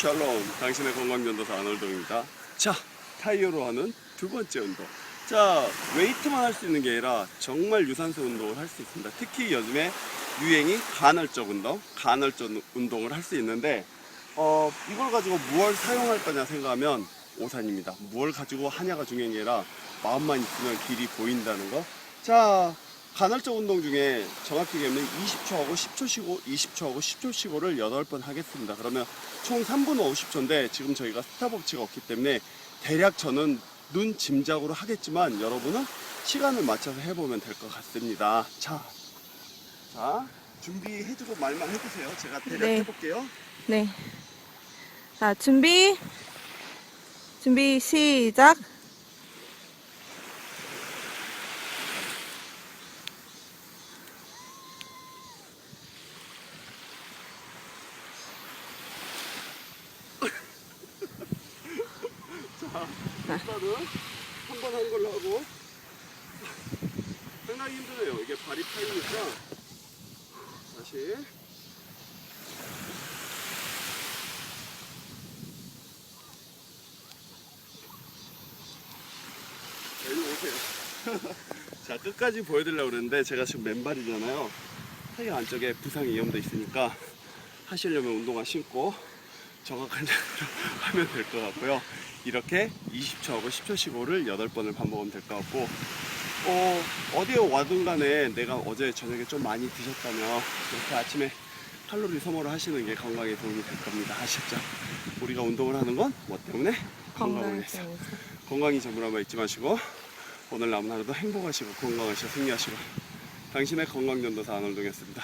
샬롬. 당신의 건강전도사 아놀동입니다. 자 타이어로 하는 두 번째 운동. 자 웨이트만 할 수 있는 게 아니라 정말 유산소 운동을 할 수 있습니다. 특히 요즘에 유행이 간헐적 운동 간헐적 운동을 할 수 있는데 어 이걸 가지고 무엇을 사용할 거냐 생각하면 오산입니다. 무엇을 가지고 하냐가 중요한 게 아니라 마음만 있으면 길이 보인다는 거자 간헐적 운동 중에 정확히 얘기하면 20초 하고 10초 쉬고 20초 하고 10초 쉬고를 8번 하겠습니다. 그러면 총 3분 50초인데 지금 저희가 스탑워치가 없기 때문에 대략 저는 눈 짐작으로 하겠지만 여러분은 시간을 맞춰서 해보면 될 것 같습니다. 자, 자 준비해주고 말만 해주세요. 제가 대략 네. 해볼게요. 네. 자, 준비. 준비, 시작. 일단은 한번한 걸로 하고 상당히 힘드네요. 이게 발이 파이니까 다시 자, 일로 오세요. 자 끝까지 보여드리려고 그랬는데 제가 지금 맨발이잖아요. 타이어 안쪽에 부상 위험도 있으니까 하시려면 운동화 신고 정확한 자세로 하면 될 것 같고요. 이렇게 20초하고 10초 시고를 8번을 반복하면 될 것 같고 어, 어디에 와든 간에 내가 어제 저녁에 좀 많이 드셨다면 이렇게 아침에 칼로리 소모를 하시는 게 건강에 도움이 될 겁니다. 아셨죠? 우리가 운동을 하는 건 뭐 때문에? 건강을 위해서. 건강이 전부란 말 잊지 마시고 오늘 남은 하루도 행복하시고 건강하시고 승리하시고 당신의 건강전도사 안월동이었습니다.